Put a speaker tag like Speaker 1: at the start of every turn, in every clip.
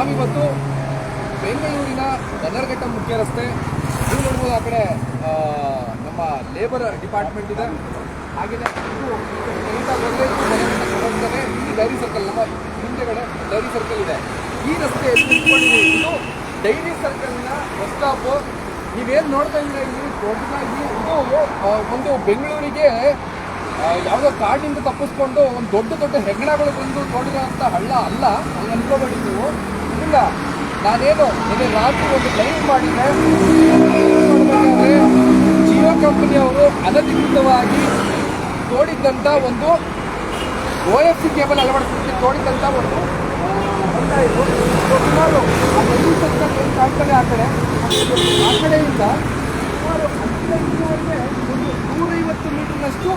Speaker 1: ನಾವಿವತ್ತು ಬೆಂಗಳೂರಿನ ಬದರ್ಘಟ್ಟ ಮುಖ್ಯ ರಸ್ತೆ ನೀವು ನೋಡ್ಬೋದು ಆ ಕಡೆ ನಮ್ಮ ಲೇಬರ್ ಡಿಪಾರ್ಟ್ಮೆಂಟ್ ಇದೆ. ಹಾಗೆಯೇ ಈ ಡೈರಿ ಸರ್ಕಲ್, ನಮ್ಮ ಹಿಂದೆಗಡೆ ಡೈರಿ ಸರ್ಕಲ್ ಇದೆ. ಈ ರಸ್ತೆಯಲ್ಲಿ ಇದು ಡೈರಿ ಸರ್ಕಲ್ನ ಬಸ್ ಸ್ಟಾಪು. ನೀವೇನು ನೋಡ್ತಾ ಇದ್ದೀರಾ ಇಲ್ಲಿ? ದೊಡ್ಡದಾಗಿ ಇದು ಒಂದು ಬೆಂಗಳೂರಿಗೆ ಯಾವುದೋ ಕಾಡಿಂದ ತಪ್ಪಿಸ್ಕೊಂಡು ಒಂದು ದೊಡ್ಡ ದೊಡ್ಡ ಹೆಗ್ಗಣಗಳು ಬಂದು ತೋಡಿರೋಂಥ ಹಳ್ಳ ಅಲ್ಲ. ಅಲ್ಲಿ ಅನ್ಕೋಬೇಡಿ ನೀವು. ಇಲ್ಲ. ನಾನೇನು, ನಿನ್ನೆ ರಾತ್ರಿ ಒಂದು ಲೈವ್ ನೋಡ್ಬೇಕಾದ್ರೆ ಜಿಯೋ ಕಂಪನಿಯವರು ಅನಧಿಕೃತವಾಗಿ ತೋಡಿದ್ದಂಥ ಒಂದು ಓ ಎಫ್ ಸಿ ಕೇಬಲ್ ಅಳವಡಿಸಿ ತೋಡಿದ್ದಂಥ ಒಂದು ಸುಮಾರು ಆ ಕಡೆ ಆ ಕಡೆ? ಆ ಕಡೆಯಿಂದ ಸುಮಾರು ಹದಿನೈದುವರೆಗೆ ಒಂದು ನೂರೈವತ್ತು ಮೀಟರ್ನಷ್ಟು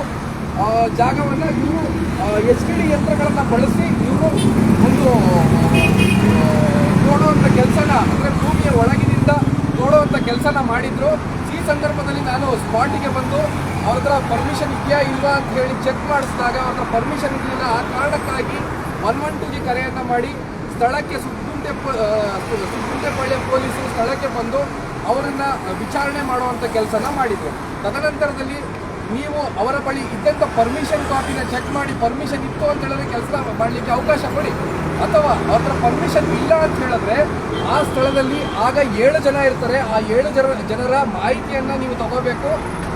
Speaker 1: ಜಾಗವನ್ನು ಇವರು ಎಚ್ ಡಿ ಯಂತ್ರಗಳನ್ನು ಬಳಸಿ ಇವರು ಒಂದು ನೋಡುವಂಥ ಕೆಲಸನ, ಅಂದರೆ ಭೂಮಿಯ ಒಳಗಿನಿಂದ ನೋಡುವಂಥ ಕೆಲಸನ ಮಾಡಿದ್ರು. ಈ ಸಂದರ್ಭದಲ್ಲಿ ನಾನು ಸ್ಪಾಟಿಗೆ ಬಂದು ಅವ್ರ ಪರ್ಮಿಷನ್ ಇದೆಯಾ ಇಲ್ವಾ ಅಂತ ಹೇಳಿ ಚೆಕ್ ಮಾಡಿಸಿದಾಗ ಅವ್ರ ಪರ್ಮಿಷನ್ ಇರಲಿಲ್ಲ. ಆ ಕಾರಣಕ್ಕಾಗಿ ಒನ್ ಒನ್ ಟೂಗೆ ಕರೆಯನ್ನು ಮಾಡಿ ಸ್ಥಳಕ್ಕೆ ಸುತ್ತುಂಟೆ ಸುತ್ತುಂಟೆಪಾಳ್ಯ ಪೊಲೀಸರು ಸ್ಥಳಕ್ಕೆ ಬಂದು ಅವರನ್ನು ವಿಚಾರಣೆ ಮಾಡುವಂಥ ಕೆಲಸನ ಮಾಡಿದರು. ತದನಂತರದಲ್ಲಿ ನೀವು ಅವರ ಬಳಿ ಇದ್ದಂಥ ಪರ್ಮಿಷನ್ ಕಾಪಿನ ಚೆಕ್ ಮಾಡಿ ಪರ್ಮಿಷನ್ ಇತ್ತು ಅಂತ ಹೇಳಿದ್ರೆ ಕೆಲಸ ಮಾಡಲಿಕ್ಕೆ ಅವಕಾಶ ಕೊಡಿ. ಅಥವಾ ಅವರ ಪರ್ಮಿಷನ್ ಇಲ್ಲ ಅಂತ ಹೇಳಿದ್ರೆ ಆ ಸ್ಥಳದಲ್ಲಿ ಆಗ ಏಳು ಜನ ಇರ್ತಾರೆ. ಆ ಏಳು ಜನ, ಜನರ ಮಾಹಿತಿಯನ್ನು ನೀವು ತಗೋಬೇಕು.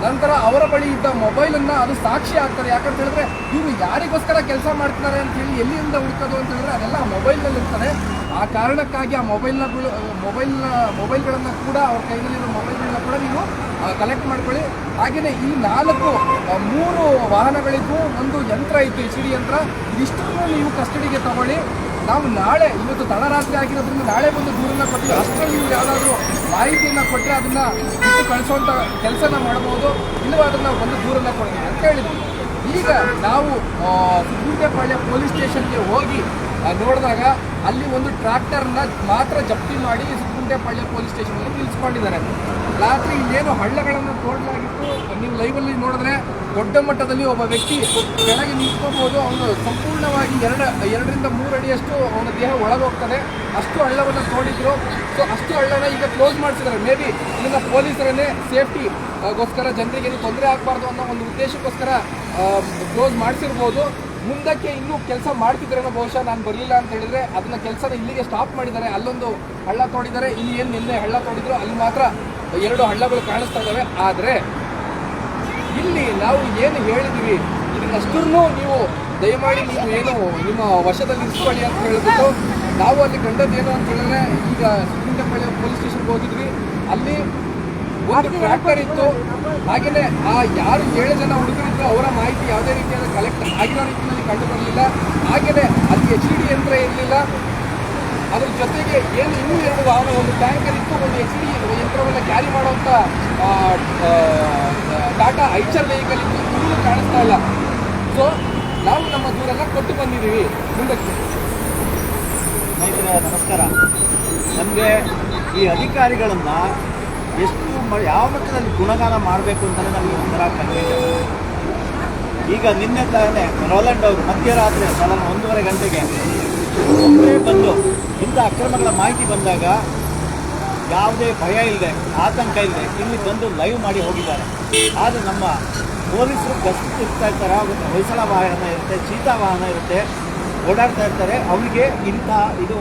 Speaker 1: ನಂತರ ಅವರ ಬಳಿ ಇದ್ದ ಮೊಬೈಲನ್ನು ಅದು ಸಾಕ್ಷಿ ಆಗ್ತದೆ. ಯಾಕಂತ ಹೇಳಿದ್ರೆ ಇವರು ಯಾರಿಗೋಸ್ಕರ ಕೆಲಸ ಮಾಡ್ತಾರೆ ಅಂತ ಹೇಳಿ ಎಲ್ಲಿಂದ ಹುಡುಕೋದು ಅಂತ ಹೇಳಿದ್ರೆ ಅದೆಲ್ಲ ಮೊಬೈಲ್ನಲ್ಲಿ ಇರ್ತಾರೆ ಆ ಕಾರಣಕ್ಕಾಗಿ ಆ ಮೊಬೈಲ್ನ ಮೊಬೈಲ್ನ ಮೊಬೈಲ್ಗಳನ್ನು ಕೂಡ ಅವ್ರ ಕೈಯಲ್ಲಿರೋ ಮೊಬೈಲ್ಗಳನ್ನ ಕೂಡ ನೀವು ಕಲೆಕ್ಟ್ ಮಾಡ್ಕೊಳ್ಳಿ. ಹಾಗೆಯೇ ಈ ನಾಲ್ಕು ಮೂರು ವಾಹನಗಳಿಗೂ ಒಂದು ಯಂತ್ರ ಇತ್ತು ಎಚ್ ಡಿ ಯಂತ್ರ. ಇದಿಷ್ಟನ್ನು ನೀವು ಕಸ್ಟಡಿಗೆ ತಗೊಳ್ಳಿ. ನಾವು ನಾಳೆ, ಇವತ್ತು ತಡರಾತ್ರಿ ಆಗಿರೋದ್ರಿಂದ ನಾಳೆ ಒಂದು ದೂರನ್ನ ಕೊಟ್ಟು, ಅಷ್ಟರಲ್ಲಿ ನೀವು ಯಾವುದಾದ್ರೂ ಮಾಹಿತಿಯನ್ನು ಕೊಟ್ಟರೆ ಅದನ್ನು ಇಟ್ಟು ಕಳಿಸುವಂಥ ಕೆಲಸನ ಮಾಡ್ಬೋದು ಇಲ್ಲವ ಅದನ್ನು ಒಂದು ದೂರನ್ನು ಕೊಡ್ತೀವಿ ಅಂತ ಹೇಳಿದ್ವಿ ಈಗ ನಾವು ಗುಂಟೆಪಾಳ್ಯ ಪೊಲೀಸ್ ಸ್ಟೇಷನ್ಗೆ ಹೋಗಿ ನೋಡಿದಾಗ ಅಲ್ಲಿ ಒಂದು ಟ್ರ್ಯಾಕ್ಟರ್ನ ಮಾತ್ರ ಜಪ್ತಿ ಮಾಡಿ ಕುಂಟೆಪಾಳ್ಯ ಪೊಲೀಸ್ ಸ್ಟೇಷನಲ್ಲಿ ನಿಲ್ಲಿಸ್ಕೊಂಡಿದ್ದಾರೆ. ರಾತ್ರಿ ಇಲ್ಲೇನು ಹಳ್ಳಗಳನ್ನು ತೋಡಲಾಗಿತ್ತು, ನೀವು ಲೈವಲ್ಲಿ ನೋಡಿದ್ರೆ ದೊಡ್ಡ ಮಟ್ಟದಲ್ಲಿ ಒಬ್ಬ ವ್ಯಕ್ತಿ ಕೆಳಗೆ ನಿಂತ್ಕೋಬಹುದು ಅವನು ಸಂಪೂರ್ಣವಾಗಿ ಎರಡು, ಎರಡರಿಂದ ಮೂರು ಅಡಿಯಷ್ಟು ಅವನ ದೇಹ ಒಳಗೋಗ್ತದೆ. ಅಷ್ಟು ಹಳ್ಳವನ್ನು ತೋಡಿದ್ರು. ಸೊ ಅಷ್ಟು ಹಳ್ಳನ ಈಗ ಕ್ಲೋಸ್ ಮಾಡಿಸಿದ್ದಾರೆ. ಮೇ ಬಿ ಇಲ್ಲಿನ ಪೊಲೀಸರನ್ನೇ ಸೇಫ್ಟಿ ಗೋಸ್ಕರ ಜನರಿಗೆ ಏನು ತೊಂದರೆ ಆಗಬಾರ್ದು ಅನ್ನೋ ಒಂದು ಉದ್ದೇಶಕ್ಕೋಸ್ಕರ ಕ್ಲೋಸ್ ಮಾಡಿಸಿರ್ಬೋದು. ಮುಂದಕ್ಕೆ ಇನ್ನೂ ಕೆಲಸ ಮಾಡ್ತಿದ್ರೇನೋ ಬಹುಶಃ ನಾನು ಬರಲಿಲ್ಲ ಅಂತ ಹೇಳಿದ್ರೆ ಅದನ್ನ ಕೆಲಸನ ಇಲ್ಲಿಗೆ ಸ್ಟಾಪ್ ಮಾಡಿದ್ದಾರೆ. ಅಲ್ಲೊಂದು ಹಳ್ಳ ತೋಡಿದ್ದಾರೆ. ಇಲ್ಲಿ ಏನು ನಿನ್ನೆ ಹಳ್ಳ ತೋಡಿದ್ರು, ಅಲ್ಲಿ ಮಾತ್ರ ಎರಡು ಹಳ್ಳಗಳು ಕಾಣಿಸ್ತಾ ಇದ್ದಾವೆ ಆದರೆ ಇಲ್ಲಿ ನಾವು ಏನು ಹೇಳಿದ್ವಿ ಇದನ್ನಷ್ಟನ್ನು ನೀವು ದಯಮಾಡಿ ನೀವು ಏನು ನಿಮ್ಮ ವಶದಲ್ಲಿ ಇಟ್ಕೊಳ್ಳಿ ಅಂತ ಹೇಳಿಬಿಟ್ಟು ನಾವು ಅಲ್ಲಿ ಕಂಡದ್ದು ಏನು ಅಂತ ಹೇಳಿದ್ರೆ ಈಗ ಸುಬ್ರಹ್ಮಣ್ಯ ಪೊಲೀಸ್ ಸ್ಟೇಷನ್ಗೆ ಹೋಗಿದ್ವಿ. ಅಲ್ಲಿ ಒಂದು ಟ್ರ್ಯಾಕ್ಟರ್ ಇತ್ತು. ಹಾಗೆಯೇ ಆ ಯಾರು ಏಳು ಜನ ಹುಡುಗರಿದ್ರು ಅವರ ಮಾಹಿತಿ ಯಾವುದೇ ರೀತಿಯಾದ ಕಲೆಕ್ಟ್ ಆಗಿರೋ ರೀತಿಯಲ್ಲಿ ಕಂಡು ಬರಲಿಲ್ಲ. ಹಾಗೆಯೇ ಅಲ್ಲಿ ಎಚ್ ಡಿ ಯಂತ್ರ ಇರಲಿಲ್ಲ. ಅದ್ರ ಜೊತೆಗೆ ಏನು ಇನ್ನೂ ಎರಡು ವಾಹನ, ಒಂದು ಟ್ಯಾಂಕರ್ ಇತ್ತು, ಒಂದು ಎಚ್ ಡಿ ಯಂತ್ರವನ್ನು ಕ್ಯಾರಿ ಮಾಡುವಂಥ ಟಾಟಾ ಐಚರ್ ವೆಹಿಕಲ್ ಇತ್ತು. ಇನ್ನೂ ಕಾಣಿಸ್ತಾ ಇಲ್ಲ. ಸೊ ನಾವು ನಮ್ಮ ದೂರನ್ನ ಕೊಟ್ಟು ಬಂದಿದ್ದೀವಿ. ಮುಂದಕ್ಕೆ.
Speaker 2: ಸ್ನೇಹಿತರೆ, ನಮಸ್ಕಾರ. ನಮಗೆ ಈ ಅಧಿಕಾರಿಗಳನ್ನು ಎಷ್ಟು ಯಾವ ಮಟ್ಟದಲ್ಲಿ ಗುಣಗಾನ ಮಾಡಬೇಕು ಅಂತಲೇ ನಮಗೆ ಕನ್ಫ್ಯೂಷನ್ ಈಗ ನಿನ್ನೆ ತಾನೇ ರೋಲೆಂಡ್ ಅವರು ಮಧ್ಯರಾತ್ರಿ, ಸಾಧಾರಣ ಒಂದೂವರೆ ಗಂಟೆಗೆ ಬಂದು ಇಂಥ ಅಕ್ರಮಗಳ ಮಾಹಿತಿ ಬಂದಾಗ ಯಾವುದೇ ಭಯ ಇಲ್ಲದೆ ಆತಂಕ ಇಲ್ಲದೆ ಇಲ್ಲಿ ಬಂದು ಲೈವ್ ಮಾಡಿ ಹೋಗಿದ್ದಾರೆ. ಆದರೆ ನಮ್ಮ ಪೊಲೀಸರು ಗಸ್ತು ಇರ್ತಾ ಇರ್ತಾರೆ ಹೊಯ್ಸಳ ವಾಹನ ಇರುತ್ತೆ ಚೀತಾ ವಾಹನ ಇರುತ್ತೆ ಓಡಾಡ್ತಾ ಇರ್ತಾರೆ. ಅವರಿಗೆ ಇಂಥ ಇದು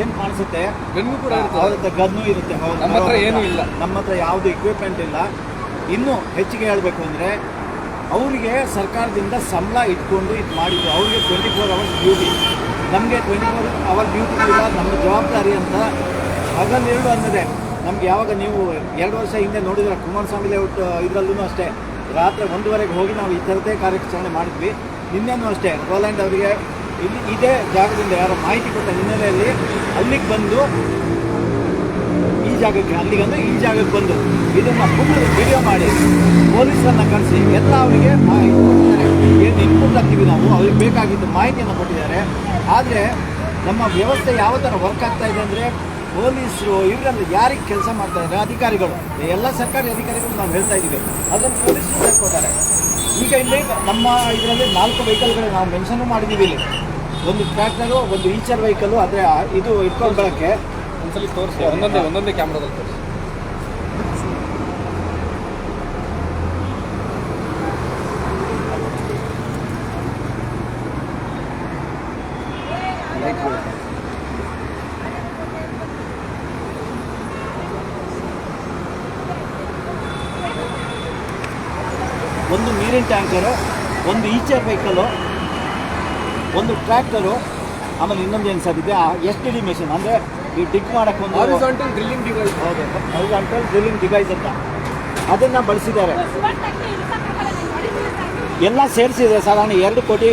Speaker 2: ಏನು ಕಾಣಿಸುತ್ತೆ?
Speaker 1: ಗನ್ನು ಕೂಡ
Speaker 2: ಅವ್ರ ಹತ್ರ ಗನ್ನು ಇರುತ್ತೆ. ಹೌದು.
Speaker 1: ನಮ್ಮ ಹತ್ರ ಏನೂ ಇಲ್ಲ.
Speaker 2: ನಮ್ಮ ಹತ್ರ ಯಾವುದು ಇಕ್ವಿಪ್ಮೆಂಟ್ ಇಲ್ಲ. ಇನ್ನೂ ಹೆಚ್ಚಿಗೆ ಹೇಳಬೇಕು ಅಂದರೆ ಅವರಿಗೆ ಸರ್ಕಾರದಿಂದ ಸಂಬಳ ಇಟ್ಕೊಂಡು ಇದು ಮಾಡಿದ್ದು ಅವರಿಗೆ ಟ್ವೆಂಟಿ ಫೋರ್ ಅವರ್ಸ್ ಡ್ಯೂಟಿ ನಮಗೆ ಟ್ವೆಂಟಿ ಫೋರ್ ಅವರ್ ಡ್ಯೂಟಿ ಇಲ್ಲ ನಮ್ಮ ಜವಾಬ್ದಾರಿ ಅಂತ ಹಗಲಿರುಳು ಅನ್ನದೆ. ನಮ್ಗೆ ಯಾವಾಗ ನೀವು ಎರಡು ವರ್ಷ ಹಿಂದೆ ನೋಡಿದ್ರೆ ಕುಮಾರಸ್ವಾಮಿ ಲೇಔಟ್ ಇದರಲ್ಲೂ ಅಷ್ಟೇ. ರಾತ್ರಿ ಒಂದುವರೆಗೆ ಹೋಗಿ ನಾವು ಈ ಥರದೇ ಕಾರ್ಯಾಚರಣೆ ಮಾಡಿದ್ವಿ. ನಿನ್ನೆನೂ ಅಷ್ಟೇ. ರೋಲ್ಯಾಂಡ್ ಅವರಿಗೆ ಇಲ್ಲಿ ಇದೇ ಜಾಗದಿಂದ ಯಾರೋ ಮಾಹಿತಿ ಕೊಟ್ಟ ಹಿನ್ನೆಲೆಯಲ್ಲಿ ಅಲ್ಲಿಗೆ ಬಂದು ಜಾಗಕ್ಕೆ ಅಲ್ಲಿಗೆ ಅಂದರೆ ಈ ಜಾಗಕ್ಕೆ ಬಂದು ಇದನ್ನು ಫುಲ್ ವಿಡಿಯೋ ಮಾಡಿ. ಪೊಲೀಸರನ್ನು ಕರೆಸಿ ಎಲ್ಲ ಅವರಿಗೆ ಮಾಹಿತಿ ಕೊಡ್ತಾರೆ ಏನು ಇನ್ಪುಟ್ ಹಾಕ್ತೀವಿ ನಾವು? ಅವ್ರಿಗೆ ಬೇಕಾಗಿದ್ದು ಮಾಹಿತಿಯನ್ನು ಕೊಟ್ಟಿದ್ದಾರೆ. ಆದರೆ ನಮ್ಮ ವ್ಯವಸ್ಥೆ ಯಾವ ಥರ ವರ್ಕ್ ಆಗ್ತಾ ಇದೆ ಅಂದರೆ ಪೊಲೀಸರು ಇವರೆಲ್ಲ ಯಾರಿಗೆ ಕೆಲಸ ಮಾಡ್ತಾ ಇದ್ದಾರೆ? ಅಧಿಕಾರಿಗಳು. ಎಲ್ಲ ಸರ್ಕಾರಿ ಅಧಿಕಾರಿಗಳು ನಾವು ಹೇಳ್ತಾ ಇದ್ದೀವಿ. ಅದನ್ನು ಪೊಲೀಸರು ಹೇಳ್ಕೊತಾರೆ ಈಗ ಇಲ್ಲಿ ನಮ್ಮ ಇದರಲ್ಲಿ ನಾಲ್ಕು ವೆಹಿಕಲ್ಗಳು ನಾವು ಮೆನ್ಷನ್ ಮಾಡಿದ್ದೀವಿ ಇಲ್ಲಿ. ಒಂದು ಟ್ರ್ಯಾಕ್ಟರು ಒಂದು ಈಚರ್ ವೆಹಿಕಲ್ಲು ಅಂದರೆ ಇದು ಇಟ್ಕೊಂಡು ಬರೋಕ್ಕೆ
Speaker 1: ಒಂದ್ಸಲಿ ತೋರಿಸಿ ಒಂದೊಂದೇ ಒಂದೊಂದೇ ಕ್ಯಾಮ್ರಾದಲ್ಲಿ ತೋರಿಸಿ
Speaker 2: ಒಂದು ನೀರಿನ ಟ್ಯಾಂಕರು, ಒಂದು ಈಚರ್ ವೆಹಿಕಲು, ಒಂದು ಟ್ರ್ಯಾಕ್ಟರು, ಆಮೇಲೆ ಇನ್ನೊಂದು ಏನು ಸರ್ ಇದೆ? ಎಸ್ ಟಿ ಮೆಷಿನ್ ಅಂದರೆ ಈ ಡಿಗ್ ಮಾಡೋಕ್ಕೆ ಒಂದು
Speaker 1: ಹಾರಿಜಾಂಟಲ್ ಡ್ರಿಲ್ಲಿಂಗ್ ಡಿವೈಸ್
Speaker 2: ಹೌದು. ಹಾರಿಜಾಂಟಲ್ ಡ್ರಿಲ್ಲಿಂಗ್ ಡಿವೈಸ್ ಅಂತ. ಅದನ್ನು ಬಳಸಿದ್ದಾರೆ. ಎಲ್ಲ ಸೇರಿಸಿದ್ರೆ ಸಾಧಾರಣ ಎರಡು ಕೋಟಿ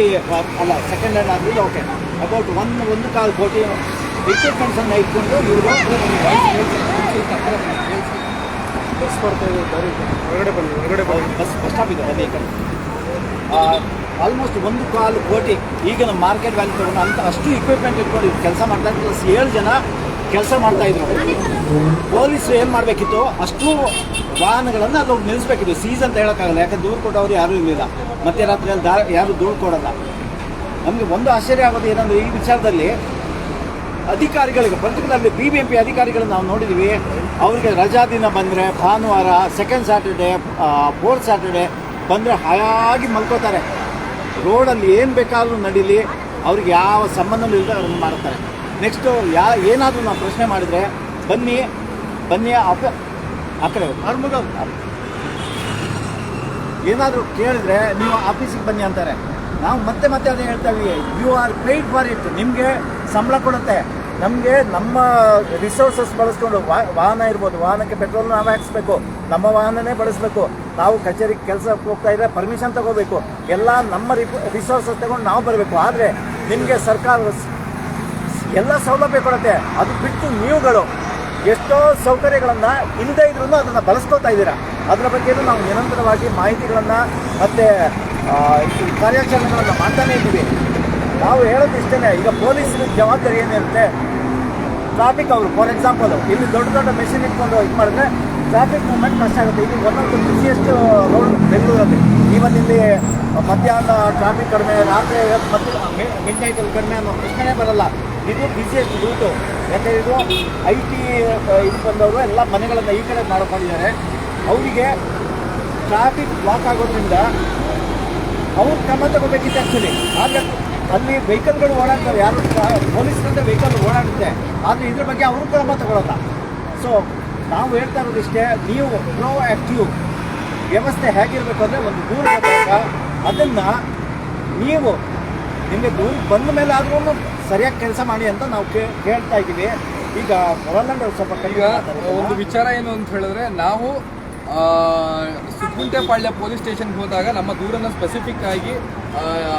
Speaker 2: ಅಲ್ಲ ಸೆಕೆಂಡ್ ಹ್ಯಾಂಡ್ ಆದರೆ ಓಕೆ ಅಬೌಟ್ ಒನ್ ಒಂದು ಕಾಲು ಕೋಟಿ ಎಕ್ವಿಪ್ಮೆಂಟ್ಸನ್ನು ಇಟ್ಕೊಂಡು ಇವರು
Speaker 1: ಬಸ್ ಬರ್ತಾ ಇದೆ ದಾರಿ ಹೊರಗಡೆ ಬನ್ನಿ ಹೊರಗಡೆ ಬನ್ನಿ.
Speaker 2: ಬಸ್ ಬಸ್ ಸ್ಟಾಪ್ ಇದೆ ಅದೇ ಕಡೆ. ಆಲ್ಮೋಸ್ಟ್ ಒಂದು ಕಾಲು ಕೋಟಿ ಈಗಿನ ನಮ್ಮ ಮಾರ್ಕೆಟ್ ವ್ಯಾಲ್ಯೂ ತಗೊಂಡು ಅಂತ ಅಷ್ಟು ಇಕ್ವಿಪ್ಮೆಂಟ್ ಇಟ್ಕೊಂಡು ಕೆಲಸ ಮಾಡ್ತಾ ಪ್ಲಸ್ ಏಳು ಜನ ಕೆಲಸ ಮಾಡ್ತಾ ಇದ್ರು. ಪೊಲೀಸರು ಏನು ಮಾಡಬೇಕಿತ್ತು? ಅಷ್ಟು ವಾಹನಗಳನ್ನು ಅಲ್ಲಿ ನಿಲ್ಲಿಸ್ಬೇಕಿತ್ತು ಸೀಸ್ ಅಂತ ಹೇಳೋಕ್ಕಾಗಲ್ಲ. ಯಾಕಂದ್ರೆ ದೂರು ಕೊಟ್ಟವ್ರು ಯಾರೂ ಇರಲಿಲ್ಲ. ಮಧ್ಯರಾತ್ರಿಯಲ್ಲಿ ದಾ ಯಾರು ದೂರು ಕೊಡೋಲ್ಲ. ನಮಗೆ ಒಂದು ಆಶ್ಚರ್ಯ ಆಗೋದು ಏನಂದರೆ ಈ ವಿಚಾರದಲ್ಲಿ ಅಧಿಕಾರಿಗಳಿಗೆ, particularly B B M P ಅಧಿಕಾರಿಗಳನ್ನ ನಾವು ನೋಡಿದ್ದೀವಿ ಅವರಿಗೆ ರಜಾ ದಿನ ಬಂದರೆ ಭಾನುವಾರ ಸೆಕೆಂಡ್ ಸ್ಯಾಟರ್ಡೆ ಫೋರ್ತ್ ಸ್ಯಾಟರ್ಡೆ ಬಂದರೆ ಹಾಯಾಗಿ ಮಲ್ಕೋತಾರೆ. ರೋಡಲ್ಲಿ ಏನು ಬೇಕಾದರೂ ನಡೀಲಿ. ಅವ್ರಿಗೆ ಯಾವ ಸಂಬಂಧನೂ ಇಲ್ಲದೆ ಅವ್ರನ್ನ ಮಾಡ್ತಾರೆ ನೆಕ್ಸ್ಟು ಯಾ ಏನಾದರೂ ನಾವು ಪ್ರಶ್ನೆ ಮಾಡಿದರೆ ಬನ್ನಿ ಬನ್ನಿ ಅಪ ಆ ಕಡೆ. ಏನಾದರೂ ಕೇಳಿದ್ರೆ ನೀವು ಆಫೀಸಿಗೆ ಬನ್ನಿ ಅಂತಾರೆ. ನಾವು ಮತ್ತೆ ಮತ್ತೆ ಅದೇ ಹೇಳ್ತಾ ಇದ್ದೀವಿ you are paid for it ನಿಮಗೆ ಸಂಬಳ ಕೊಡುತ್ತೆ. ನಮಗೆ ನಮ್ಮ ರಿಸೋರ್ಸಸ್ ಬಳಸ್ಕೊಂಡು ವಾ- ವಾಹನ ಇರ್ಬೋದು. ವಾಹನಕ್ಕೆ ಪೆಟ್ರೋಲ್ ನಾವು ಹಾಕಿಸ್ಬೇಕು. ನಮ್ಮ ವಾಹನನೇ ಬಳಸಬೇಕು. ನಾವು ಕಚೇರಿಗೆ ಕೆಲಸಕ್ಕೆ ಹೋಗ್ತಾ ಇದ್ರೆ ಪರ್ಮಿಷನ್ ತಗೋಬೇಕು. ಎಲ್ಲ ನಮ್ಮ ರಿಸೋರ್ಸಸ್ ತಗೊಂಡು ನಾವು ಬರಬೇಕು. ಆದರೆ ನಿಮಗೆ ಸರ್ಕಾರ ಎಲ್ಲ ಸೌಲಭ್ಯ ಕೊಡುತ್ತೆ. ಅದು ಬಿಟ್ಟು ನೀವುಗಳು ಎಷ್ಟೋ ಸೌಕರ್ಯಗಳನ್ನು ಇಲ್ಲದೇ ಇದ್ರೂ ಅದನ್ನು ಬಳಸ್ಕೊತಾ ಇದ್ದೀರಾ? ಅದರ ಬಗ್ಗೆನೂ ನಾವು ನಿರಂತರವಾಗಿ ಮಾಹಿತಿಗಳನ್ನು ಮತ್ತು ಕಾರ್ಯಾಚರಣೆಗಳನ್ನು ಮಾಡ್ತಾನೇ ಇದ್ದೀವಿ. ನಾವು ಹೇಳೋದು ಇಷ್ಟೇ ಈಗ ಪೊಲೀಸರ ಜವಾಬ್ದಾರಿ ಏನಿರುತ್ತೆ ಟ್ರಾಫಿಕ್ ಅವರು ಫಾರ್ ಎಕ್ಸಾಂಪಲ್ ಇಲ್ಲಿ ದೊಡ್ಡ ದೊಡ್ಡ ಮೆಷಿನ್ ಇಟ್ಕೊಂಡು ಇದು ಮಾಡಿದ್ರೆ ಟ್ರಾಫಿಕ್ ಮೂವ್ಮೆಂಟ್ ಕಷ್ಟ ಆಗುತ್ತೆ. ಇಲ್ಲಿ ಒಂದೊಂದು ಬಿಸಿಯೆಸ್ಟ್ ರೋಡ್ ಬೆಂಗಳೂರಲ್ಲಿ ಈವನ್ ಇಲ್ಲಿ ಮಧ್ಯಾಹ್ನ ಟ್ರಾಫಿಕ್ ಕಡಿಮೆ, ರಾತ್ರಿ ಮತ್ತೆ ಮಿಡ್ ಕಡಿಮೆ ಅನ್ನೋ ಪ್ರಶ್ನೆನೇ ಬರಲ್ಲ. ಇದು ಬಿಸಿಯೆಸ್ಟ್ ರೂಟು ಯಾಕಂದರೆ ಇದು ಐ ಟಿ ಇದು ಬಂದವರು ಎಲ್ಲ ಮನೆಗಳನ್ನು ಈ ಕಡೆ ಮಾಡ್ಕೊಂಡಿದ್ದಾರೆ ಅವರಿಗೆ ಟ್ರಾಫಿಕ್ ಬ್ಲಾಕ್ ಆಗೋದ್ರಿಂದ ಅವ್ರು ಕ್ರಮ ತಗೋಬೇಕಿತ್ತು ಆ್ಯಕ್ಚುಲಿ ಆದರೆ ಅಲ್ಲಿ ವೆಹಿಕಲ್ಗಳು ಓಡಾಡ್ತಾರೆ. ಯಾರು ಪೊಲೀಸ್ರಿಂದ ವೆಹಿಕಲ್ ಓಡಾಡುತ್ತೆ. ಆದರೆ ಇದ್ರ ಬಗ್ಗೆ ಅವರು ಕ್ರಮ ತಗೊಳ್ಳಲ್ಲ ಸೊ ನಾವು ಹೇಳ್ತಾ ಇರೋದಿಷ್ಟೇ ನೀವು ಪ್ರೋ ಆ್ಯಕ್ಟಿವ್ ವ್ಯವಸ್ಥೆ ಹೇಗಿರಬೇಕು ಅಂದರೆ ಒಂದು ದೂರ ಬಂದಾಗ ಅದನ್ನು ನೀವು ನಿಮಗೆ ದೂರ ಬಂದ ಮೇಲೆ ಆದ್ರೂ ಸರಿಯಾಗಿ ಕೆಲಸ ಮಾಡಿ ಅಂತ ನಾವು ಕೇ- ಕೇಳ್ತಾ ಇದ್ದೀವಿ. ಈಗ ಸ್ವಲ್ಪ
Speaker 1: ಈಗ ಒಂದು ವಿಚಾರ ಏನು ಅಂತ ಹೇಳಿದ್ರೆ ನಾವು ಸುಕ್ಕುಂಟೆಪಾಳ್ಯ ಪೊಲೀಸ್ ಸ್ಟೇಷನ್ಗೆ ಹೋದಾಗ ನಮ್ಮ ದೂರನ್ನು ಸ್ಪೆಸಿಫಿಕ್ ಆಗಿ